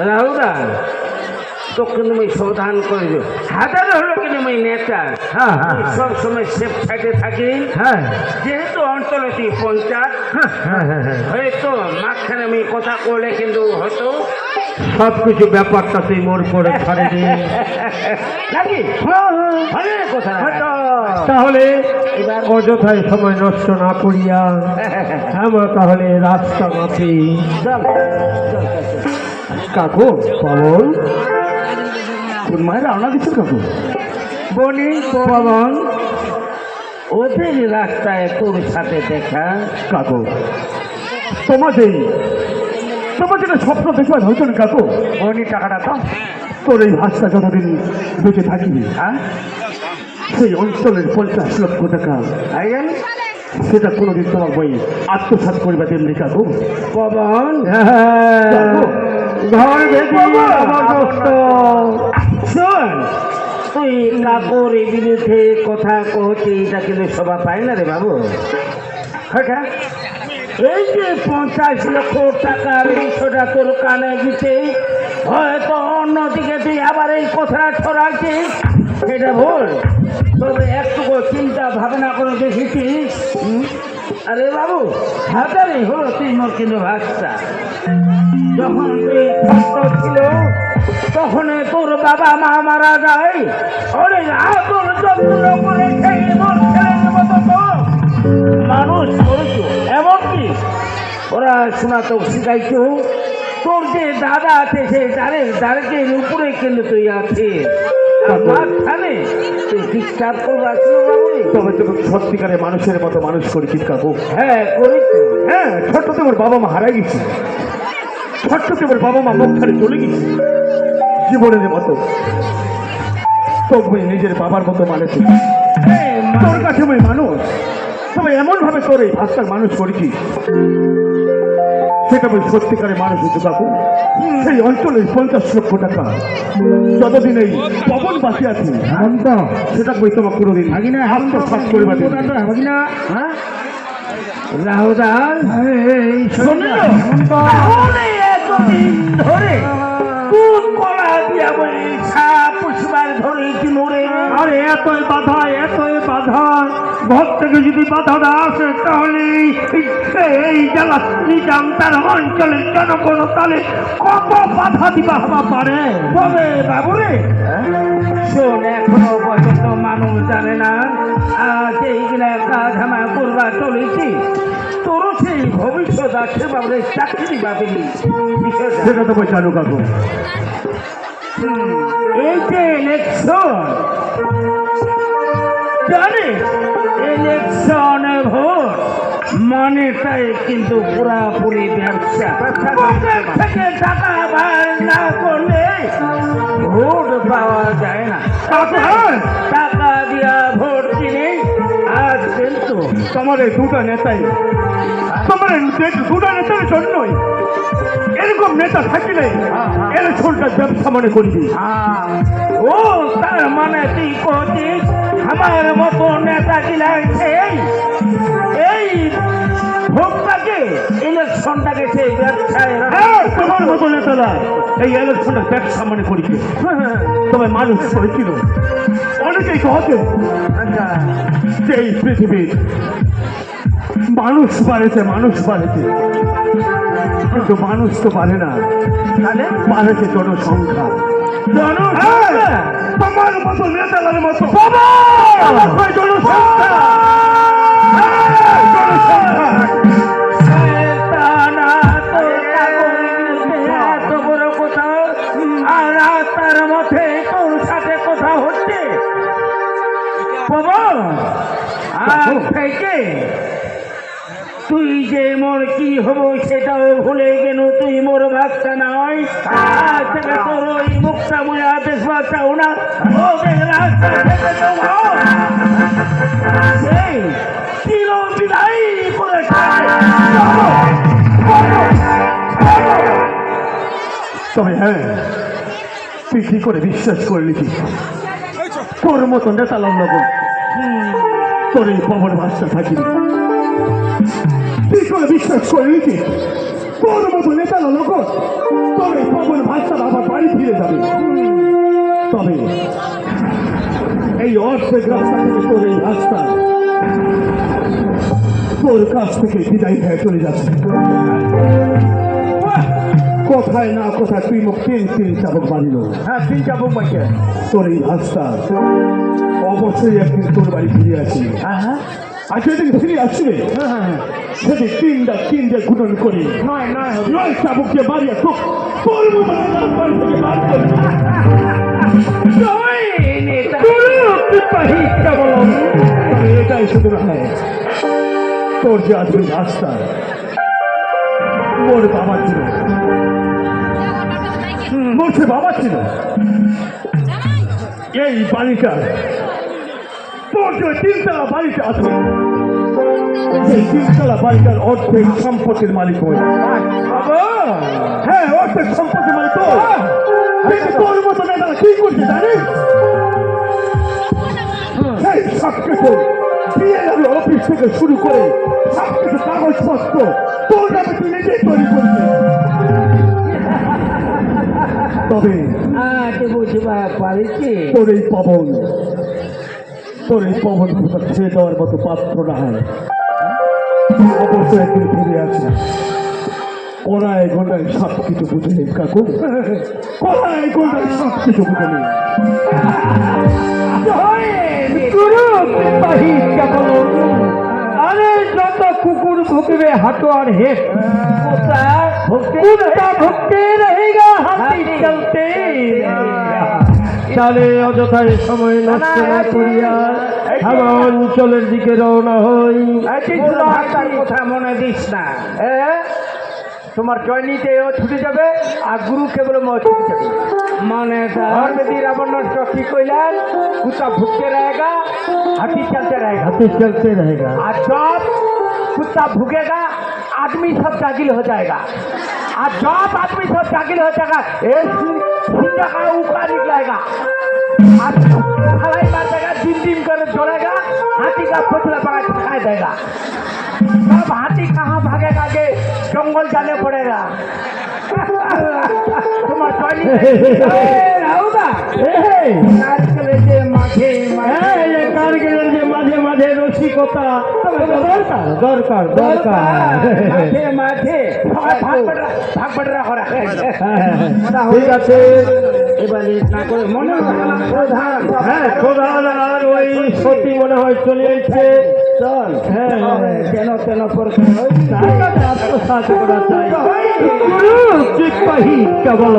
রাহুদা তোকে তুমি সাবধান করে দিও। হাজার হলো কিন্তু আমি নেতা। হ্যাঁ, হ্যাঁ, হ্যাঁ। সব সময় সেফ সাইডে থাকি। হ্যাঁ। যেহেতু অঞ্চলে তুই পঞ্চায়েত হ্যাঁ হ্যাঁ হ্যাঁ হ্যাঁ। হয়তো মাঝখানে আমি কথা করলে কিন্তু হয়তো সব কিছু ব্যাপারটা তুই মোর পরে ছাড়ে দে। নাকি? হ্যাঁ, কথা। তাহলে এবার অযথায় সময় নষ্ট না করিয়া আমরা তাহলে রাস্তা মাপি চল। কাকু পবন? কোন মায়ের রওনা দিচ্ছ কাকু বনি পবন ওদের রাস্তায় তোর সাথে দেখা কাকু তোমাদের তোমার যেটা স্বপ্ন দেখবার হয়তো না কাকু? বনি টাকাটা তো তোর এই ভাষা যতদিন বেঁচে থাকবি হ্যাঁ? সেই অঞ্চলের পঞ্চাশ লক্ষ টাকা আইন সেটা কোনোদিন তোমার বই আত্মসাৎ করবে তেমনি কাকু। পবন? কাকু, ঘর বিরুদ্ধে কথা কহতে এটা কিন্তু সভা পায় না রে বাবু। হ্যাঁ এই যে পঞ্চাশ লক্ষ টাকার বিষয়টা তোর কানে দিতে হয়তো অন্যদিকে তুই আবার এই কথাটা ছড়াচ্ছিস সেটা ভুল। তবে একটুকু চিন্তা ভাবনা করে দেখেছিস। হুম? আরে বাবু হাজারে হলো তুই মোর কিন্তু ভাষা যখন ছোট্ট ছিল তখন তোর বাবা মা মারা যায়। অনেক আদর যত্ন করে সেই ছেলের মতো তো মানুষ করেছ এমনকি ওরা শোনা তো শিখাইছো তোর যে দাদা আছে সেই দাঁড়ের দাঁড়ের উপরে কিন্তু তুই আর মাঝখানে তুই ডিস্টার্ব করব আসলো তবে তো সত্যিকারের মানুষের মতো মানুষ করেছিস কাকু। হ্যাঁ করিস হ্যাঁ ছোট্টতে ওর বাবা মা হারাই গেছে। ওর বাবা মা মুখ ছাড়ে চলে গেছে জীবনের মতো। তবে নিজের বাবার মতো মানুষ। তোর কাছে ওই মানুষ। তবে এমন ভাবে তোর এই ভাষার মানুষ করেছি সেটা ওই সত্যিকারের মানুষ হচ্ছে কাকু সেই অঞ্চলে পঞ্চাশ লক্ষ টাকা। যতদিন এই পবন বাসি আছে সেটা বই তোমার কোনোদিন আত্মসাৎ করবে হ্যাঁ? রাহুদাল শুনল তাহলে ধরে। কোন কলা দিয়া বই সাপ পুষবার ধরে কি নড়ে আরে এতই বাধা এতই বাধা। ঘর থেকে যদি বাধাটা আসে তাহলে এই- জেলা নিজাম তার অঞ্চলের জনগণ তাহলে কত বাধা দিবা? হবা পারে। তবে বাবুরে শোন এখনও পর্যন্ত মানুষ জানে না আজ এইগুলা কাজ আমার করবা চলেছি তোর সেই ভবিষ্যৎ আছে বাবুরে চাকরি পাবি বিষয়টা সেটা তো চালু কাকু। এই যে ইলেকশন জানে ইলেকশন ভোট মানেটাই কিন্তু পুরাপুরি ব্যবসা। থেকে টাকা বার না করলে ভোট পাওয়া যায় না? টাকা দিয়া ভোট কিনে আজ কিন্তু তোমার এই দুটা নেতাই দে- দুটা নেতার জন্যই এরকম নেতা থাকিলে ইলেকশনটা ব্যবসা মনে করবি। ও তার মানে তুই কছিস আমার মতো নেতা গিলা এই ভোটটাকে ইলেকশনটাকে সেই ব্যবসায় হ্যাঁ, তোমার মতো নেতারা এই ইলেকশনটা ব্যবসা মনে করিছে তবে মানুষ করেছিল অনেকেই কহতে আচ্ছা। যে এই পৃথিবীর মানুষ বাড়েছে মানুষ বাড়েছে কিন্তু মানুষ তো পারে না। তাহলে বাড়েছে জনসংখ্যা। তোমার মতো নেতাদের মতো। জনসংখ্যা! হ্যাঁ, জনসংখ্যা! তুই যে মোর কি হব সেটাও ভুলে গেল তুই মোর ভাবটা নয়। থেকে তোর ওই মুখটা মুয়া দেখবা চাও না। থেকে তবে হ্যাঁ তুই কি করে বিশ্বাস করলি কি? তোর মতো নেতা লগ্ন তোর এই পবন ভাষা থাকিনি। করে বিশ্বাস করলি কি তোর মতো নেতা লগ্ন তোর এই পবন তখন ভাষা আবার বাড়ি ফিরে যাবে তবে এই অর্ধেক রাস্তা থেকে তোর এই রাস্তা তোর কাছ থেকে বিদায় হয়ে চলে যাচ্ছে কোথায় না কোথায় তুই মুখ তিন তিন চাবক মারিল হ্যাঁ তিন চাবুক বাচ্চা তোর এই রাস্তা অবশ্যই একদিন তোর বাড়ি ফিরে আসবি হ্যাঁ হ্যাঁ আর যেদিন ফিরে আসবে সেদিন তিনটা তিনটে গুণন করে নয় নয় নয় চাবুককে তো এটাই শুধু নয় তোর যে আজকে রাস্তা মোর বাবা ছিল মোর সে বাবা ছিল এই বাড়িটা তোর তিনতলা বাড়িটা আছে। এই তিনতলা বাড়িটার অর্ধেক সম্পত্তির মালিক হয়ে হ্যাঁ অর্ধেক সম্পত্তির মালিক কিন্তু তোর মতো নেতা? কি করছে জানিস? এই সব কিছু বিএলআর অফিস থেকে শুরু করে সব কিছু কাগজপত্র। তোর নামে তুই নিজেই তৈরি করছিস। তবে বুঝবা পারিছি তোর এই পবন। পবন কোথাও ছেড়ে দেওয়ার মতো পাত্র না হয় অবশ্যই একদিন ফিরে আসে কোনায় গোনায় সব কিছু বুঝে নিস কাকু। কোনায় গোনায় সব কিছু বুঝে নিস আরে যত কুকুর ভুকবে হাঁটো আর হেট কুত্তা ভুকতে রহেগা হাতি। চলতে। চলে অযথায় সময় নষ্ট না করিয়া আমার অঞ্চলের দিকে রওনা হই ভাষার কথা মনে দিস না তোমার জয়নিতে ও ছুটে যাবে আর গুরু কেবল ম ছুটে যাবে মানে ধর্মেদি রাবণ নষ্ট কি কইলেন কুত্তা ভুকতে रहेगा हाथी चलते रहेगा হাতে চলতে रहेगा और जब कुत्ता भूखेगा आदमी सब जागिल हो जाएगा और जब आदमी सब जागिल हो जाएगा ये सिंह सिंह का ऊपर निकलेगा और फलाई मार देगा डिम डिम कर जोड़ेगा हाथी का पुतला बड़ा दिखाई देगा तब हाथी कहाँ भागेगा आगे जंगल जाने पड़ेगा তোমার জয়নি রাউদা রসিকতা দরকার। দরকার দরকার। মাঝে মাঝে ভাগ বটরা ভাগ ঠিক আছে। এবারে না করে মনে হয় প্রধান হ্যাঁ প্রধান আর ওই সত্যি মনে হয় চলে এসছে। চল। হ্যাঁ। কেন কেন আত্মসাত করা চাই কেবল